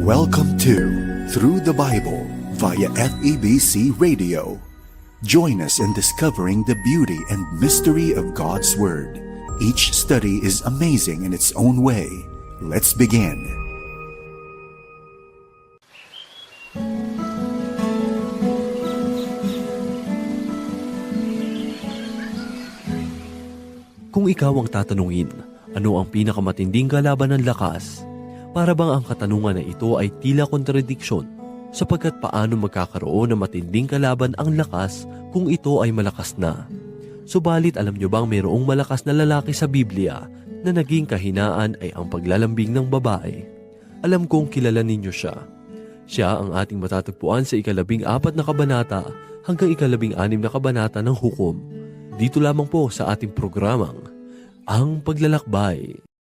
Welcome to Through the Bible via FEBC Radio. Join us in discovering the beauty and mystery of God's Word. Each study is amazing in its own way. Let's begin. Kung ikaw ang tatanungin, ano ang pinakamatinding kalaban ng lakas? Para bang ang katanungan na ito ay tila kontradiksyon sapagkat paano magkakaroon ng matinding kalaban ang lakas kung ito ay malakas na? Subalit alam nyo bang mayroong malakas na lalaki sa Biblia na naging kahinaan ay ang paglalambing ng babae? Alam kong kilala ninyo siya. Siya ang ating matatagpuan sa ikalabing apat na kabanata hanggang ikalabing anim na kabanata ng hukom. Dito lamang po sa ating programang Ang Paglalakbay.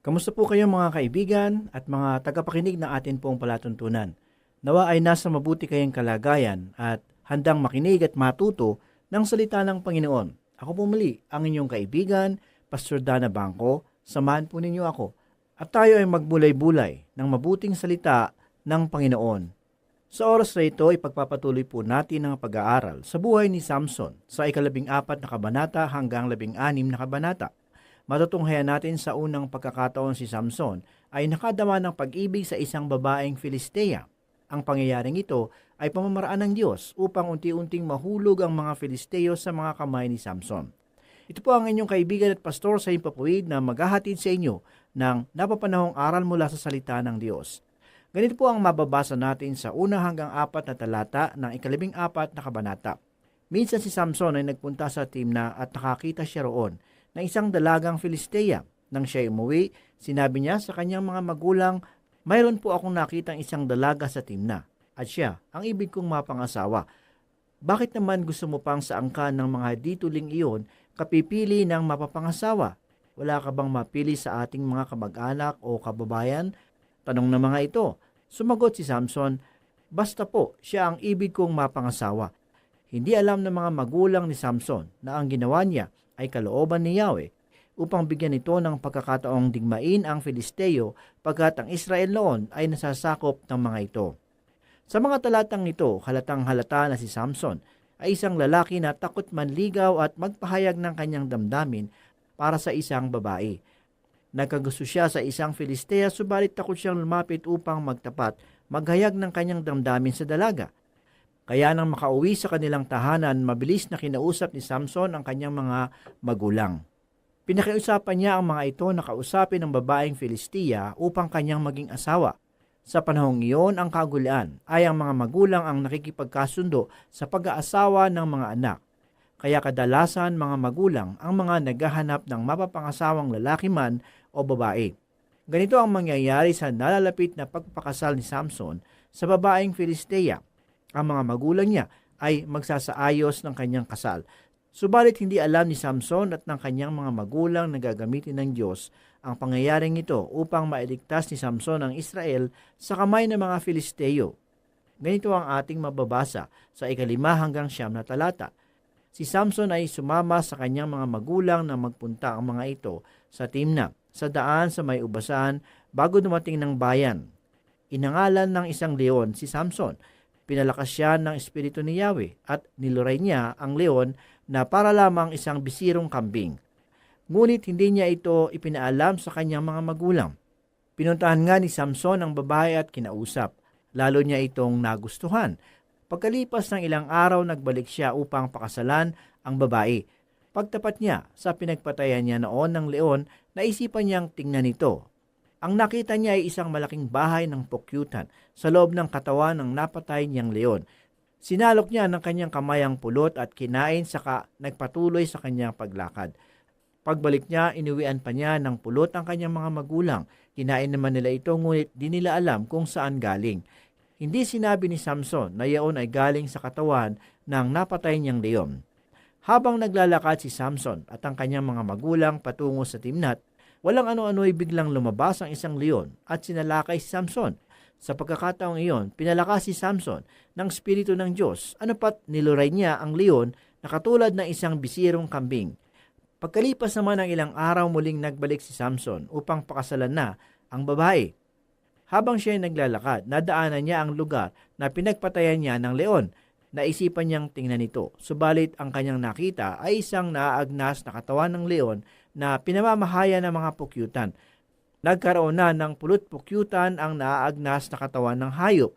Kamusta po kayo mga kaibigan at mga tagapakinig ng atin pong palatuntunan? Nawa ay nasa mabuti kayong kalagayan at handang makinig at matuto ng salita ng Panginoon. Ako po muli, ang inyong kaibigan, Pastor Dana Bangko. Samahan po ninyo ako. At tayo ay magbulay-bulay ng mabuting salita ng Panginoon. Sa oras na ito, ipagpapatuloy po natin ang pag-aaral sa buhay ni Samson sa ikalabing apat na kabanata hanggang labing anim na kabanata. Matutunghayan natin sa unang pagkakataon si Samson ay nakadama ng pag-ibig sa isang babaeng Filistea. Ang pangyayaring ito ay pamamaraan ng Diyos upang unti-unting mahulog ang mga Filisteo sa mga kamay ni Samson. Ito po ang inyong kaibigan at pastor sa Impapuid na maghahatid sa inyo ng napapanahong aral mula sa salita ng Diyos. Ganito po ang mababasa natin sa una hanggang apat na talata ng ikalabing apat na kabanata. Minsan si Samson ay nagpunta sa Timna at nakakita siya roon ng isang dalagang Filistea. Nang siya umuwi, sinabi niya sa kanyang mga magulang, mayroon po akong nakitang isang dalaga sa Timna at siya ang ibig kong mapangasawa. Bakit naman gusto mo pang sa angkan ng mga dituling iyon kapipili ng mapapangasawa? Wala ka bang mapili sa ating mga kamag-anak o kababayan? Tanong ng mga ito. Sumagot si Samson, Basta po, siya ang ibig kong mapangasawa. Hindi alam ng mga magulang ni Samson na ang ginawa niya ay kalooban ni Yahweh upang bigyan ito ng pagkakataong digmain ang Filisteo pagkat ang Israel noon ay nasasakop ng mga ito. Sa mga talatang ito, halatang halata na si Samson ay isang lalaki na takot manligaw at magpahayag ng kanyang damdamin para sa isang babae. Nagkagusto siya sa isang Filistea subalit takot siyang lumapit upang magtapat, maghayag ng kanyang damdamin sa dalaga. Kaya nang makauwi sa kanilang tahanan, mabilis na kinausap ni Samson ang kanyang mga magulang. Pinakiusapan niya ang mga ito na kausapin ng babaeng Filistia upang kanyang maging asawa. Sa panahong iyon, ang kagulian ay ang mga magulang ang nakikipagkasundo sa pag-aasawa ng mga anak. Kaya kadalasan mga magulang ang mga naghahanap ng mapapangasawang lalaki man o babae. Ganito ang mangyayari sa nalalapit na pagpapakasal ni Samson sa babaeng Filistea. Ang mga magulang niya ay magsasaayos ng kanyang kasal. Subalit hindi alam ni Samson at ng kanyang mga magulang na gagamitin ng Diyos ang pangyayaring ito upang mailigtas ni Samson ang Israel sa kamay ng mga Filisteo. Ganito ang ating mababasa sa ikalima hanggang siyam na talata. Si Samson ay sumama sa kanyang mga magulang na magpunta ang mga ito sa Timna, sa daan sa may ubasan bago dumating ng bayan. Inangalan ng isang leon si Samson. Pinalakas siya ng espiritu ni Yahweh at niluray niya ang leon na para lamang isang bisirong kambing. Ngunit hindi niya ito ipinaalam sa kanyang mga magulang. Pinuntahan nga ni Samson ang babae at kinausap. Lalo niya itong nagustuhan. Pagkalipas ng ilang araw, nagbalik siya upang pakasalan ang babae. Pagtapat niya sa pinagpatayan niya noon ng leon, naisipan niyang tingnan ito. Ang nakita niya ay isang malaking bahay ng pukyutan sa loob ng katawan ng napatay niyang leon. Sinalok niya ng kanyang kamay ang pulot at kinain saka nagpatuloy sa kanyang paglakad. Pagbalik niya, inuwian pa niya ng pulot ang kanyang mga magulang. Kinain naman nila ito ngunit di nila alam kung saan galing. Hindi sinabi ni Samson na yaon ay galing sa katawan ng napatay niyang leon. Habang naglalakad si Samson at ang kanyang mga magulang patungo sa Timnat, walang ano-ano ay biglang lumabas ang isang leon at sinalakay si Samson. Sa pagkakataong iyon, pinalakas si Samson ng Espiritu ng Diyos. Ano pat niluray niya ang leon na katulad ng isang bisirong kambing. Pagkalipas naman ng ilang araw muling nagbalik si Samson upang pakasalan na ang babae. Habang siya ay naglalakad, nadaanan niya ang lugar na pinagpatayan niya ng leon. Naisipan niyang tingnan ito, subalit ang kanyang nakita ay isang naaagnas na katawan ng leon na pinamamahaya ng mga pukyutan. Nagkaroon na ng pulot-pukyutan ang naaagnas na katawan ng hayop.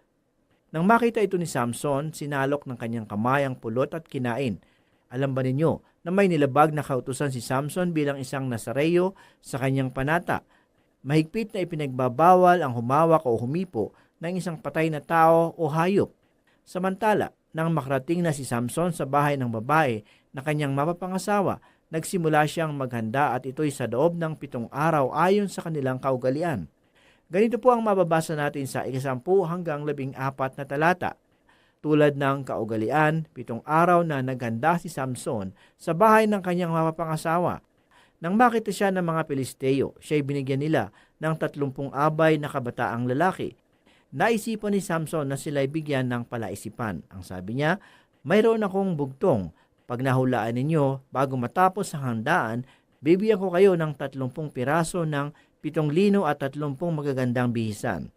Nang makita ito ni Samson, sinalok ng kanyang kamay ang pulot at kinain. Alam ba ninyo na may nilabag na kautusan si Samson bilang isang nasareyo sa kanyang panata? Mahigpit na ipinagbabawal ang humawak o humipo ng isang patay na tao o hayop. Samantala, nang makarating na si Samson sa bahay ng babae na kanyang mapapangasawa, nagsimula siyang maghanda at ito'y sa loob ng pitong araw ayon sa kanilang kaugalian. Ganito po ang mababasa natin sa ikasampu hanggang labing apat na talata. Tulad ng kaugalian, pitong araw na naghanda si Samson sa bahay ng kanyang mapapangasawa. Nang makita siya ng mga Pilisteo, siya'y binigyan nila ng tatlumpung abay na kabataang lalaki. Naisipan ni Samson na sila'y bigyan ng palaisipan. Ang sabi niya, mayroon akong bugtong. Pag nahulaan ninyo, bago matapos ang handaan, bibigyan ko kayo ng tatlumpung piraso ng pitong lino at tatlumpung magagandang bihisan.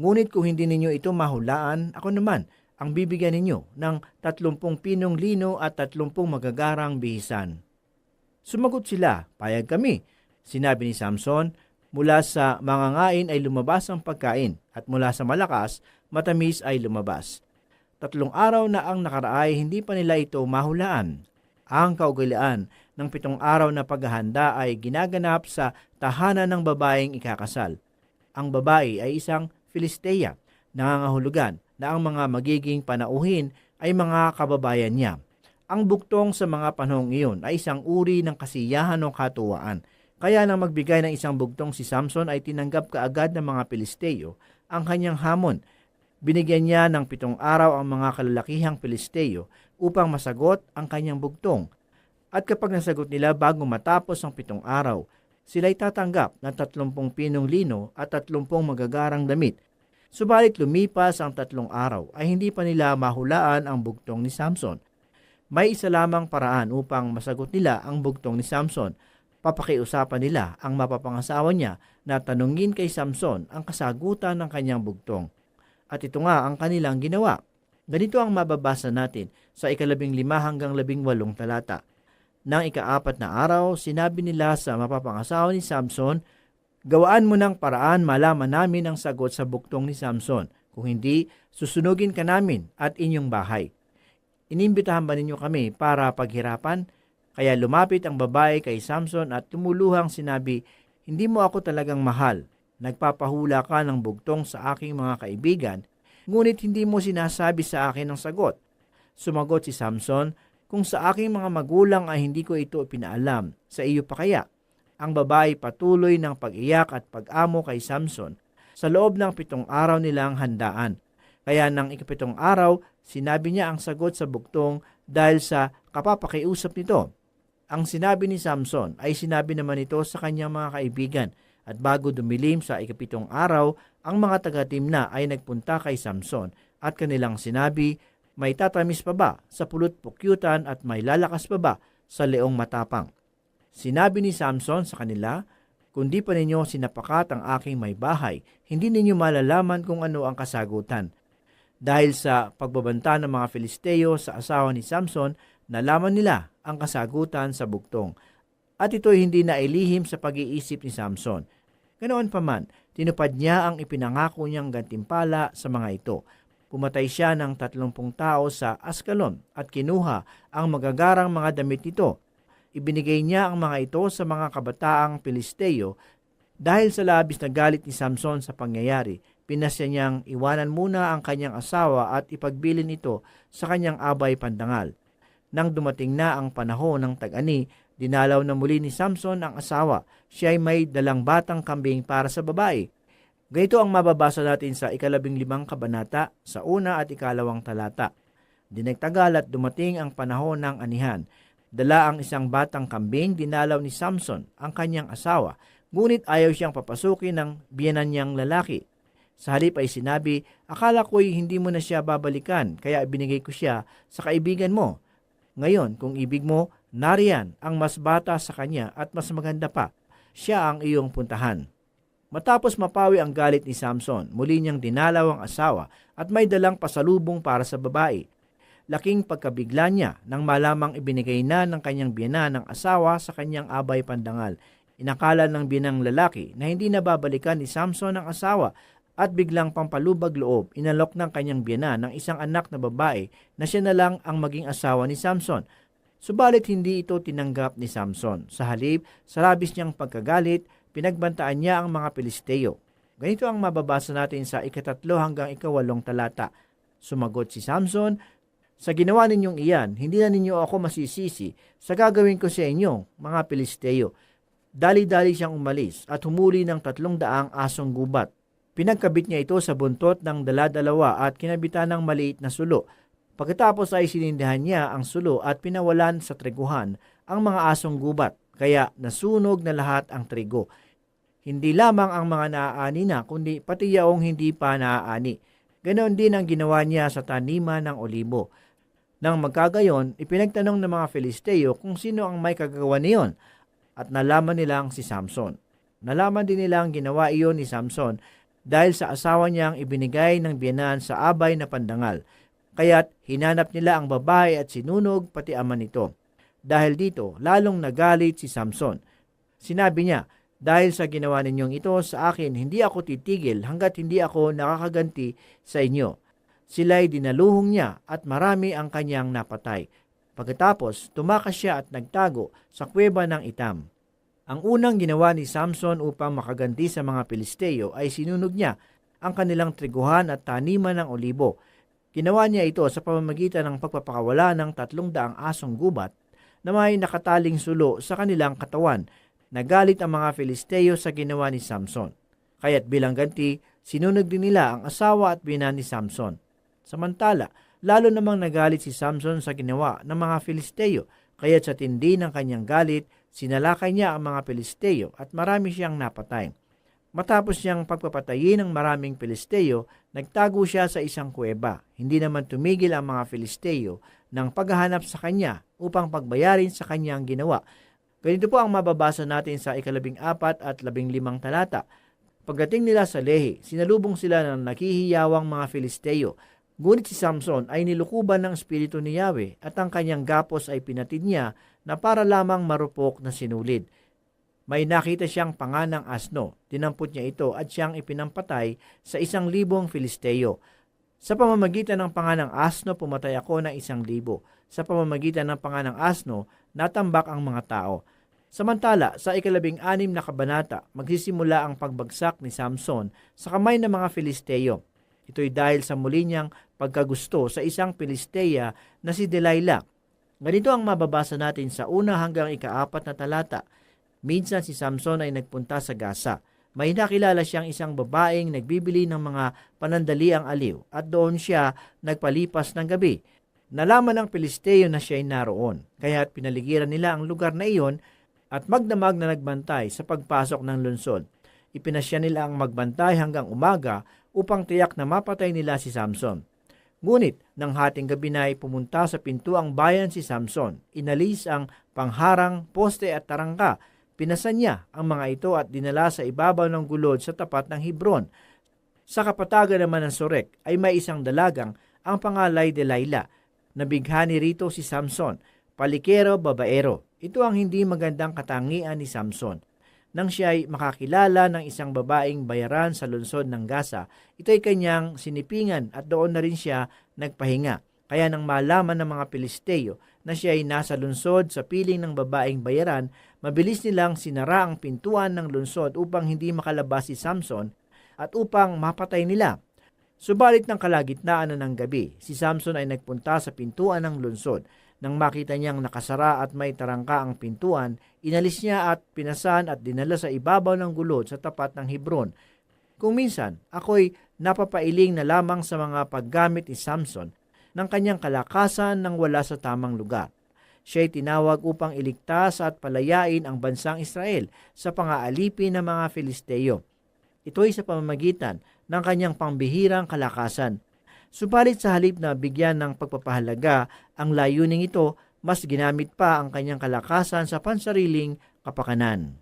Ngunit kung hindi ninyo ito mahulaan, ako naman ang bibigyan ninyo ng tatlumpung pinong lino at tatlumpung magagarang bihisan. Sumagot sila, payag kami. Sinabi ni Samson, mula sa mangangain ay lumabas ang pagkain at mula sa malakas, matamis ay lumabas. Tatlong araw na ang nakaraay, hindi pa nila ito mahulaan. Ang kaugalian ng pitong araw na paghahanda ay ginaganap sa tahanan ng babaeng ikakasal. Ang babae ay isang Filistea, nangangahulugan na ang mga magiging panauhin ay mga kababayan niya. Ang buktong sa mga panahong iyon ay isang uri ng kasiyahan o katuwaan. Kaya nang magbigay ng isang bugtong si Samson ay tinanggap kaagad ng mga Pilisteo ang kanyang hamon. Binigyan niya ng pitong araw ang mga kalalakihang Pilisteo upang masagot ang kanyang bugtong. At kapag nasagot nila bago matapos ang pitong araw, sila'y tatanggap ng tatlumpung pinong lino at tatlumpung magagarang damit. Subalit lumipas ang tatlong araw ay hindi pa nila mahulaan ang bugtong ni Samson. May isa lamang paraan upang masagot nila ang bugtong ni Samson. Papakiusapan nila ang mapapangasawa niya na tanungin kay Samson ang kasagutan ng kanyang bugtong. At ito nga ang kanilang ginawa. Ganito ang mababasa natin sa ikalabing lima hanggang labing walong talata. Nang ikaapat na araw, sinabi nila sa mapapangasawa ni Samson, Gawaan mo ng paraan malaman namin ang sagot sa buktong ni Samson. Kung hindi, susunugin ka namin at inyong bahay. Inimbitahan ba ninyo kami para paghirapan? Kaya lumapit ang babae kay Samson at tumuluhang sinabi, Hindi mo ako talagang mahal. Nagpapahula ka ng bugtong sa aking mga kaibigan, ngunit hindi mo sinasabi sa akin ang sagot. Sumagot si Samson, Kung sa aking mga magulang ay hindi ko ito pinaalam, sa iyo pa kaya? Ang babae patuloy ng pag-iyak at pag-amo kay Samson sa loob ng pitong araw nilang handaan. Kaya nang ikapitong araw, sinabi niya ang sagot sa buktong dahil sa kapapakiusap nito. Ang sinabi ni Samson ay sinabi naman ito sa kanyang mga kaibigan at bago dumilim sa ikapitong araw, ang mga taga-timna ay nagpunta kay Samson at kanilang sinabi, may tatamis pa ba sa pulot pukyutan at may lalakas pa ba sa leong matapang? Sinabi ni Samson sa kanila, kundi pa ninyo sinapakat ang aking may bahay, hindi ninyo malalaman kung ano ang kasagutan. Dahil sa pagbabanta ng mga Filisteo sa asawa ni Samson, nalaman nila ang kasagutan sa bugtong. At ito'y hindi na ilihim sa pag-iisip ni Samson. Ganoon pa man, tinupad niya ang ipinangako niyang gantimpala sa mga ito. Pumatay siya ng tatlumpung tao sa Askalon at kinuha ang magagarang mga damit nito. Ibinigay niya ang mga ito sa mga kabataang Pilisteo dahil sa labis na galit ni Samson sa pangyayari. Pinasya niyang iwanan muna ang kanyang asawa at ipagbilin ito sa kanyang abay pandangal. Nang dumating na ang panahon ng tag-ani, dinalaw na muli ni Samson ang asawa. Siya ay may dalang batang kambing para sa babae. Ganito ang mababasa natin sa ikalabing limang kabanata sa una at ikalawang talata. Dinagtagal at dumating ang panahon ng anihan. Dala ang isang batang kambing, dinalaw ni Samson ang kanyang asawa, ngunit ayaw siyang papasukin ng biyanan niyang lalaki. Sa halip ay sinabi, akala ko'y hindi mo na siya babalikan, kaya binigay ko siya sa kaibigan mo. Ngayon, kung ibig mo, nariyan ang mas bata sa kanya at mas maganda pa. Siya ang iyong puntahan. Matapos mapawi ang galit ni Samson, muli niyang dinalaw ang asawa at may dalang pasalubong para sa babae. Laking pagkabigla niya nang malamang ibinigay na ng kanyang biyana ng asawa sa kanyang abay pandangal. Inakala ng binang lalaki na hindi nababalikan ni Samson ang asawa at biglang pampalubag loob, inalok ng kanyang biyana ng isang anak na babae na siya na lang ang maging asawa ni Samson. Subalit hindi ito tinanggap ni Samson. Sa halip, sa labis niyang pagkagalit, pinagbantaan niya ang mga Pilisteo. Ganito ang mababasa natin sa ikatatlo hanggang ikawalong talata. Sumagot si Samson, Sa ginawa ninyong iyan, hindi na ninyo ako masisisi sa gagawin ko sa inyo, mga Pilisteo. Dali-dali siyang umalis at humuli ng tatlong daang asong gubat. Pinagkabit niya ito sa buntot ng daladalawa at kinabitan ng maliit na sulo. Pagkatapos ay sinindihan niya ang sulo at pinawalan sa triguhan ang mga asong gubat, kaya nasunog na lahat ang trigo. Hindi lamang ang mga naaani na, kundi pati yaong hindi pa naaani. Ganon din ang ginawa niya sa taniman ng olibo. Nang magkagayon, ipinagtanong ng mga Filisteo kung sino ang may kagagawa niyon at nalaman nilang si Samson. Nalaman din nila ang ginawa iyon ni Samson dahil sa asawa niyang ibinigay ng biyanan sa abay na pandangal. Kaya't hinanap nila ang babae at sinunog pati ama nito. Dahil dito, lalong nagalit si Samson. Sinabi niya, dahil sa ginawa ninyong ito sa akin, hindi ako titigil hanggat hindi ako nakakaganti sa inyo. Sila'y dinaluhong niya at marami ang kanyang napatay. Pagkatapos, tumakas siya at nagtago sa kuweba ng itam. Ang unang ginawa ni Samson upang makaganti sa mga Pilisteo ay sinunog niya ang kanilang triguhan at taniman ng olibo. Ginawa niya ito sa pamamagitan ng pagpapakawala ng tatlong daang asong gubat na may nakataling sulo sa kanilang katawan. Nagalit ang mga Filisteo sa ginawa ni Samson. Kaya't bilang ganti, sinunog din nila ang asawa at bina ni Samson. Samantala, lalo namang nagalit si Samson sa ginawa ng mga Filisteo, kaya't sa tindi ng kanyang galit, sinalakay niya ang mga Filisteo at marami siyang napatay. Matapos niyang pagpapatayin ng maraming Filisteo, nagtago siya sa isang kuweba. Hindi naman tumigil ang mga Filisteo ng paghahanap sa kanya upang pagbayarin sa kanyang ginawa. Ganito po ang mababasa natin sa ikalabing apat at labing limang talata. Pagdating nila sa Lehi, sinalubong sila ng nakihiyawang mga Filisteo. Ngunit si Samson ay nilukuban ng espiritu ni Yahweh at ang kanyang gapos ay pinatid niya na para lamang marupok na sinulid. May nakita siyang panganang asno, dinampot niya ito at siyang ipinampatay sa isang libong Filisteo. Sa pamamagitan ng panganang asno, pumatay ako ng isang libo. Sa pamamagitan ng panganang asno, natambak ang mga tao. Samantala, sa ikalabing anim na kabanata, magsisimula ang pagbagsak ni Samson sa kamay ng mga Filisteo. Ito'y dahil sa muli niyang pagkagusto sa isang Filistea na si Delilah. Ganito ang mababasa natin sa una hanggang ikaapat na talata. Minsan si Samson ay nagpunta sa Gaza. May nakilala siyang isang babaeng nagbibili ng mga panandaliang aliw at doon siya nagpalipas ng gabi. Nalaman ng Pilisteo na siya ay naroon, kaya't pinaligiran nila ang lugar na iyon at magdamag na nagbantay sa pagpasok ng lungsod. Ipinasya nila ang magbantay hanggang umaga upang tiyak na mapatay nila si Samson. Ngunit nang hating gabi na ay pumunta sa pintuang bayan si Samson, inalis ang pangharang, poste at tarangka. Pinasan niya ang mga ito at dinala sa ibabaw ng gulod sa tapat ng Hebron. Sa kapatagan naman ng Sorek ay may isang dalagang ang pangalay Delilah. Nabighani rito si Samson, palikero babaero. Ito ang hindi magandang katangian ni Samson. Nang siya ay makakilala ng isang babaeng bayaran sa lungsod ng Gaza, ito ay kanyang sinipingan at doon na rin siya nagpahinga. Kaya nang malaman ng mga Pilisteo na siya ay nasa lungsod sa piling ng babaeng bayaran, mabilis nilang sinara ang pintuan ng lungsod upang hindi makalabas si Samson at upang mapatay nila. Subalit ng kalagitnaan na ng gabi, si Samson ay nagpunta sa pintuan ng lungsod. Nang makita niyang nakasara at may tarangka ang pintuan, inalis niya at pinasan at dinala sa ibabaw ng gulod sa tapat ng Hebron. Kung minsan, ako'y napapailing na lamang sa mga paggamit ni Samson ng kanyang kalakasan nang wala sa tamang lugar. Siya'y tinawag upang iligtas at palayain ang bansang Israel sa pangaalipin ng mga Filisteo. Ito'y sa pamamagitan ng kanyang pambihirang kalakasan. Subalit sa halip na bigyan ng pagpapahalaga ang layuning ito, mas ginamit pa ang kanyang kalakasan sa pansariling kapakanan.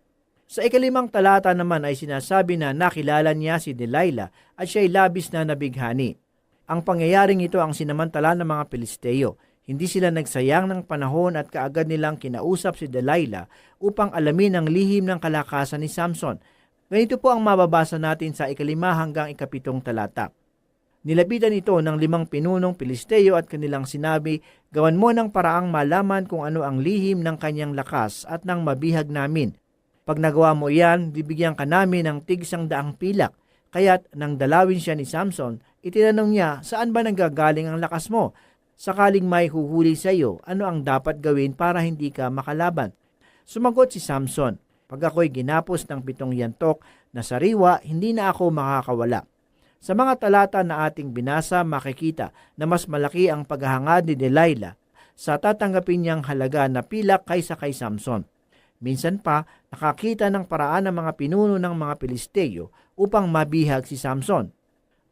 Sa ikalimang talata naman ay sinasabi na nakilala niya si Delilah at siya'y labis na nabighani. Ang pangyayaring ito ang sinamantala ng mga Pilisteo. Hindi sila nagsayang ng panahon at kaagad nilang kinausap si Delilah upang alamin ang lihim ng kalakasan ni Samson. Ganito po ang mababasa natin sa ikalima hanggang ikapitong talata. Nilapitan ito ng limang pinunong Pilisteo at kanilang sinabi, Gawan mo ng paraang malaman kung ano ang lihim ng kanyang lakas at ng mabihag namin. Pag nagawa mo iyan, bibigyan ka namin ng tigsang daang pilak. Kaya't nang dalawin siya ni Samson, itinanong niya, saan ba nanggagaling ang lakas mo? Sakaling may huhuli sa iyo, ano ang dapat gawin para hindi ka makalaban? Sumagot si Samson, pag ako'y ginapos ng pitong yantok na sariwa, hindi na ako makakawala. Sa mga talata na ating binasa, makikita na mas malaki ang paghahangad ni Delilah sa tatanggapin niyang halaga na pilak kaysa kay Samson. Minsan pa, nakakita ng paraan ng mga pinuno ng mga Pilisteo upang mabihag si Samson.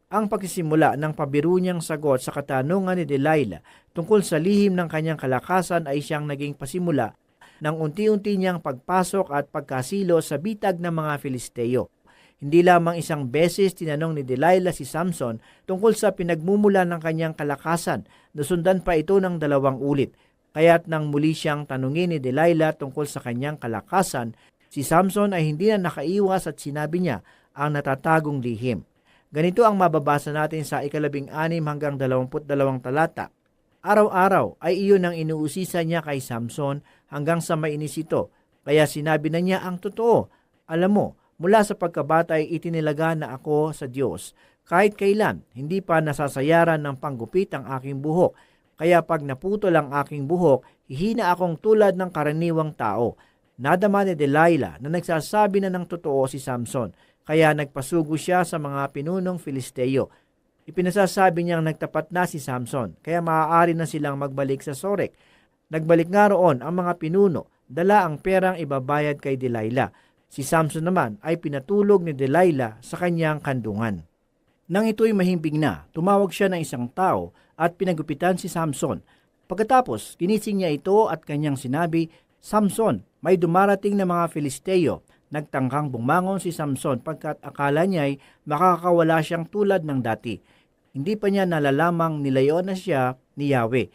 Ang pagsisimula ng pabiru niyang sagot sa katanungan ni Delilah tungkol sa lihim ng kanyang kalakasan ay siyang naging pasimula ng unti-unti niyang pagpasok at pagkasilo sa bitag ng mga Filisteo. Hindi lamang isang beses tinanong ni Delilah si Samson tungkol sa pinagmumula ng kanyang kalakasan, nasundan pa ito ng dalawang ulit. Kaya't nang muli siyang tanungin ni Delilah tungkol sa kanyang kalakasan, si Samson ay hindi na nakaiwas at sinabi niya ang natatagong lihim. Ganito ang mababasa natin sa ikalabing anim hanggang dalawamput dalawang talata. Araw-araw ay iyon ang inuusisa niya kay Samson hanggang sa mainis ito. Kaya sinabi na niya ang totoo. Alam mo, mula sa pagkabata ay itinilaga na ako sa Diyos. Kahit kailan, hindi pa nasasayaran ng panggupit ang aking buhok. Kaya pag naputol ang aking buhok, hihina akong tulad ng karaniwang tao. Nadama ni Delilah na nagsasabi na ng totoo si Samson, kaya nagpasugo siya sa mga pinunong Filisteo. Ipinasasabi niyang nagtapat na si Samson, kaya maaari na silang magbalik sa Sorek. Nagbalik nga roon ang mga pinuno, dala ang perang ibabayad kay Delilah. Si Samson naman ay pinatulog ni Delilah sa kanyang kandungan. Nang ito'y mahimbing na, tumawag siya ng isang tao at pinagupitan si Samson. Pagkatapos, ginising niya ito at kanyang sinabi, Samson, may dumarating na mga Filisteo. Nagtangkang bumangon si Samson pagkat akala niya'y makakawala siyang tulad ng dati. Hindi pa niya nalalamang nilayon na siya ni Yahweh.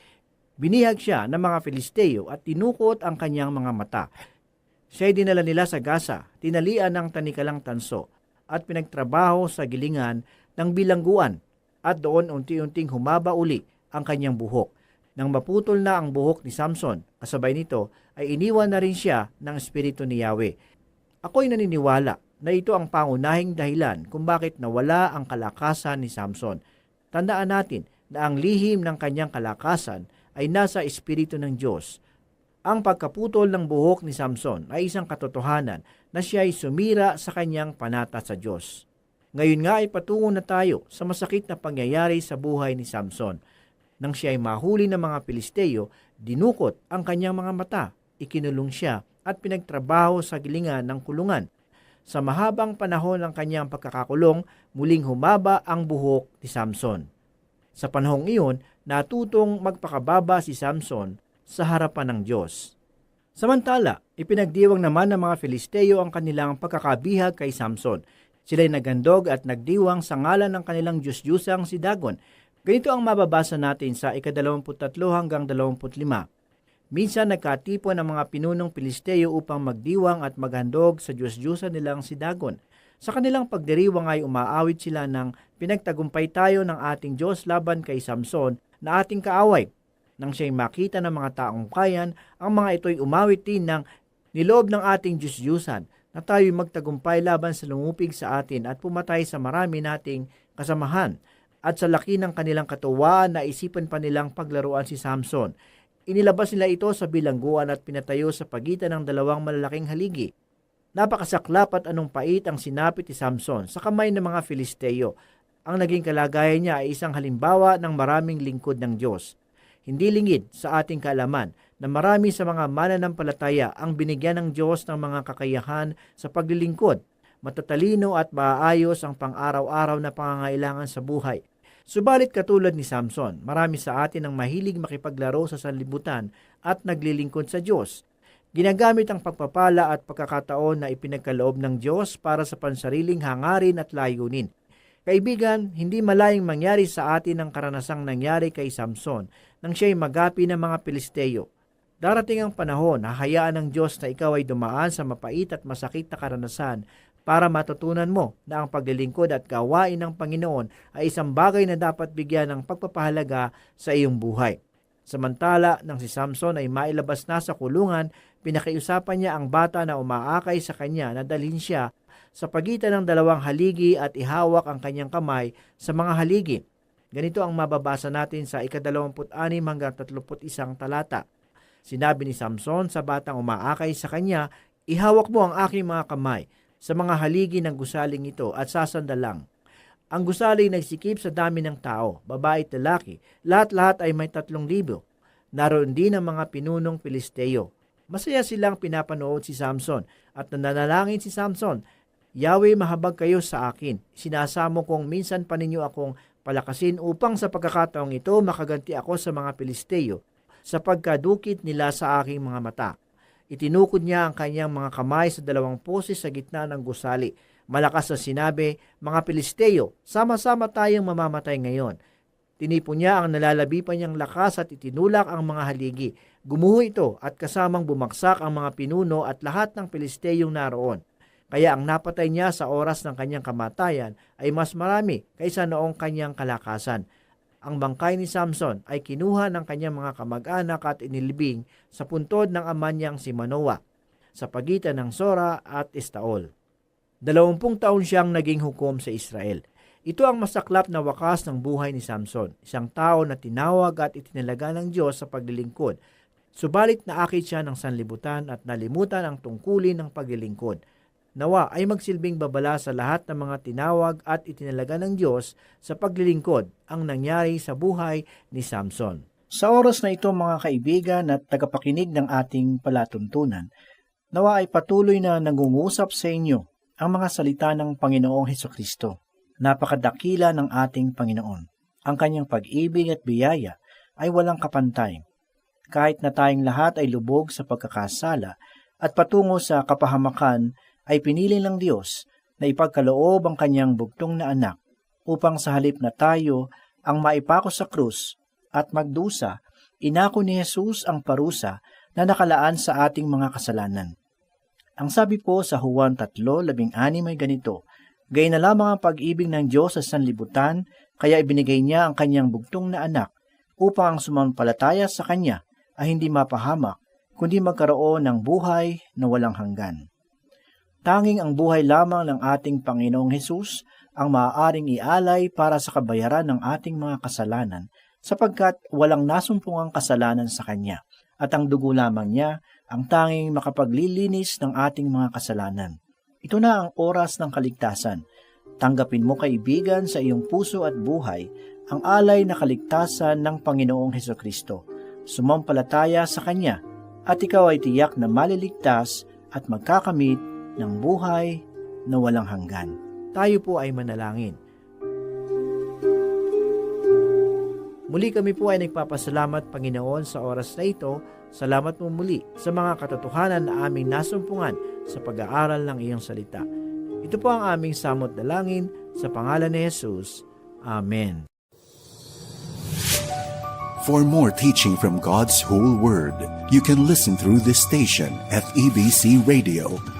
Binihag siya ng mga Filisteo at tinukot ang kanyang mga mata. Siya'y dinala nila sa Gaza, tinalian ng tanikalang tanso, at pinagtrabaho sa gilingan ng bilangguan, at doon unti-unting humaba uli ang kanyang buhok. Nang maputol na ang buhok ni Samson, kasabay nito ay iniwan na rin siya ng Espiritu ni Yahweh. Ako'y naniniwala na ito ang pangunahing dahilan kung bakit nawala ang kalakasan ni Samson. Tandaan natin na ang lihim ng kanyang kalakasan ay nasa Espiritu ng Diyos. Ang pagkaputol ng buhok ni Samson ay isang katotohanan na siya ay sumira sa kanyang panata sa Diyos. Ngayon nga ay patungo na tayo sa masakit na pangyayari sa buhay ni Samson. Nang siya ay mahuli ng mga Pilisteo, dinukot ang kanyang mga mata, ikinulong siya at pinagtrabaho sa gilingan ng kulungan. Sa mahabang panahon ng kanyang pagkakakulong, muling humaba ang buhok ni Samson. Sa panahong iyon, natutong magpakababa si Samson sa harapan ng Diyos. Samantala, ipinagdiwang naman ng mga Filisteo ang kanilang pagkakabihag kay Samson. Sila'y nagandog at nagdiwang sa ngalan ng kanilang Diyos-Diyusang si Dagon. Ganito ang mababasa natin sa ika-23 hanggang 25. Minsan nagkatipon ang mga pinunong Pilisteo upang magdiwang at maghandog sa Diyos-Diyosan nilang si Dagon. Sa kanilang pagdiriwang ay umaawit sila ng pinagtagumpay tayo ng ating Diyos laban kay Samson na ating kaaway. Nang siya'y makita ng mga taong kayan, ang mga ito'y umawit din ng niloob ng ating Diyos-Diyusan na tayo'y magtagumpay laban sa lumupig sa atin at pumatay sa marami nating kasamahan. At sa laki ng kanilang katuwaan na isipan pa nilang paglaruan si Samson. Inilabas nila ito sa bilangguan at pinatayo sa pagitan ng dalawang malalaking haligi. Napakasaklap at anong pait ang sinapit ni Samson sa kamay ng mga Filisteo. Ang naging kalagayan niya ay isang halimbawa ng maraming lingkod ng Diyos. Hindi lingid sa ating kaalaman na marami sa mga mananampalataya ang binigyan ng Diyos ng mga kakayahan sa paglilingkod. Matatalino at maayos ang pang-araw-araw na pangangailangan sa buhay. Subalit katulad ni Samson, marami sa atin ang mahilig makipaglaro sa sanlibutan at naglilingkod sa Diyos. Ginagamit ang pagpapala at pagkakataon na ipinagkaloob ng Diyos para sa pansariling hangarin at layunin. Kaibigan, hindi malayang mangyari sa atin ang karanasang nangyari kay Samson nang siya'y magapi ng mga Pilisteo. Darating ang panahon, hahayaan ng Diyos na ikaw ay dumaan sa mapait at masakit na karanasan para matutunan mo na ang paglilingkod at gawain ng Panginoon ay isang bagay na dapat bigyan ng pagpapahalaga sa iyong buhay. Samantala, nang si Samson ay mailabas na sa kulungan, pinakiusapan niya ang bata na umaakay sa kanya na dalhin siya sa pagitan ng dalawang haligi at ihawak ang kanyang kamay sa mga haligi. Ganito ang mababasa natin sa ikadalawamput-anim hanggang tatluput isang talata. Sinabi ni Samson sa batang umaakay sa kanya, Ihawak mo ang aking mga kamay sa mga haligi ng gusaling ito at sasandalang. Ang gusali nagsikip sa dami ng tao, babae at lalaki. Lahat-lahat ay may tatlong libo. Naroon din ang mga pinunong Pilisteo. Masaya silang pinapanood si Samson at nananalangin si Samson, Yahweh, mahabag kayo sa akin. Sinasamo kong minsan pa ninyo akong palakasin upang sa pagkakataong ito makaganti ako sa mga Pilisteo sa pagkadukit nila sa aking mga mata. Itinukod niya ang kanyang mga kamay sa dalawang poses sa gitna ng gusali. Malakas na sinabi, mga Pilisteo, sama-sama tayong mamamatay ngayon. Tinipo niya ang nalalabi pa niyang lakas at itinulak ang mga haligi. Gumuho ito at kasamang bumagsak ang mga pinuno at lahat ng Pilisteyong naroon. Kaya ang napatay niya sa oras ng kanyang kamatayan ay mas marami kaysa noong kanyang kalakasan. Ang bangkay ni Samson ay kinuha ng kanyang mga kamag-anak at inilibing sa puntod ng ama niyang si Manoa sa pagitan ng Sora at Estaol. Dalawampung taon siyang naging hukom sa Israel. Ito ang masaklap na wakas ng buhay ni Samson, isang tao na tinawag at itinalaga ng Diyos sa paglilingkod. Subalit naakit siya ng sanlibutan at nalimutan ang tungkulin ng paglilingkod. Nawa ay magsilbing babala sa lahat ng mga tinawag at itinalaga ng Diyos sa paglilingkod ang nangyari sa buhay ni Samson. Sa oras na ito mga kaibigan at tagapakinig ng ating palatuntunan, nawa ay patuloy na nangungusap sa inyo ang mga salita ng Panginoong Heso Kristo. Napakadakila ng ating Panginoon. Ang kanyang pag-ibig at biyaya ay walang kapantay. Kahit na tayong lahat ay lubog sa pagkakasala at patungo sa kapahamakan, ay pinili ng Diyos na ipagkaloob ang kanyang bugtong na anak upang sa halip na tayo ang maipako sa krus at magdusa, inako ni Jesus ang parusa na nakalaan sa ating mga kasalanan. Ang sabi po sa Juan 3:16 ay ganito, Gay na lamang ang pag-ibig ng Diyos sa sanlibutan, kaya ibinigay niya ang kanyang bugtong na anak upang ang sumampalataya sa kanya ay hindi mapahamak, kundi magkaroon ng buhay na walang hanggan. Tanging ang buhay lamang ng ating Panginoong Hesus ang maaaring ialay para sa kabayaran ng ating mga kasalanan sapagkat walang nasumpungang kasalanan sa Kanya at ang dugo lamang niya ang tanging makapaglilinis ng ating mga kasalanan. Ito na ang oras ng kaligtasan. Tanggapin mo kaibigan sa iyong puso at buhay ang alay na kaligtasan ng Panginoong Heso Kristo. Sumampalataya sa Kanya at ikaw ay tiyak na maliligtas at magkakamit ng buhay na walang hanggan. Tayo po ay manalangin. Muli kami po ay nagpapasalamat Panginoon sa oras na ito. Salamat mo muli sa mga katotohanan na aming nasumpungan sa pag-aaral ng iyong salita. Ito po ang aming samot dalangin sa pangalan ni Jesus. Amen. For more teaching from God's whole Word, you can listen through this station, FEBC Radio.